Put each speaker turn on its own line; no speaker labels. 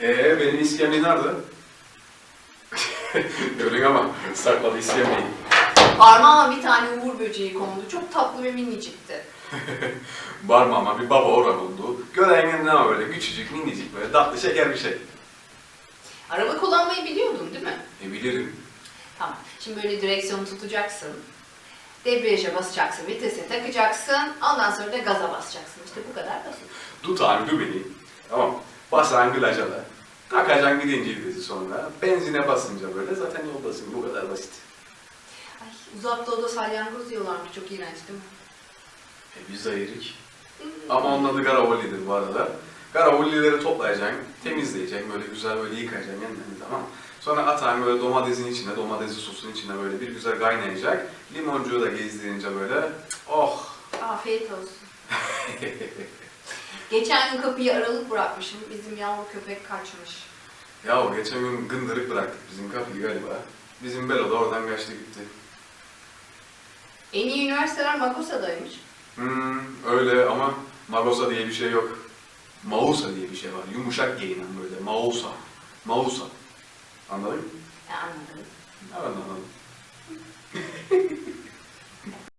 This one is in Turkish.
Ee benim iskemle nerede? Gördün ama sakladı iskemleyi.
Parmağıma bir tane uğur böceği kondu. Çok tatlı ve minicikti.
Parmağıma bir baba orak oldu. Gören ne ama böyle küçücük minicik böyle tatlı şeker bir şey.
Araba kullanmayı biliyordun değil mi?
E bilirim.
Tamam. Şimdi böyle direksiyonu tutacaksın. Debriyaja basacaksın, vitese takacaksın. Ondan sonra da gaza basacaksın. İşte bu kadar basit.
Tut abi dur beni. Tamam. Basan glaja da. Takacaksın gidince vitesi sonra. Benzine basınca böyle zaten yoldasın. Bu kadar basit.
Ay, uzak doğuda salyangoz diyorlarmış. Çok iğrenç değil mi?
E biz de yedik. Ama onun adı Garavolli'dir bu arada. Garavollileri toplayacaksın, temizleyeceksin, böyle güzel böyle yıkayacaksın yanlarını tamam Sonra atacaksın böyle domatesin içine, domatesi sosun içine böyle bir güzel kaynayacak. Limoncuğu da gezdirince böyle, oh!
Afiyet olsun. Geçen gün kapıyı aralık bırakmışım. Bizim yavru köpek kaçmış.
Ya o geçen gün gındırık bıraktık bizim kapıyı galiba. Bizim Belo da oradan kaçtı gitti.
En iyi üniversiteler Magosa'daymış.
Hmm, öyle ama Magosa diye bir şey yok. Mausa diye bir şey var. Yumuşak giyinen böyle. Mausa. Mausa. Anladın mı?
Ya anladım.
Evet anladım.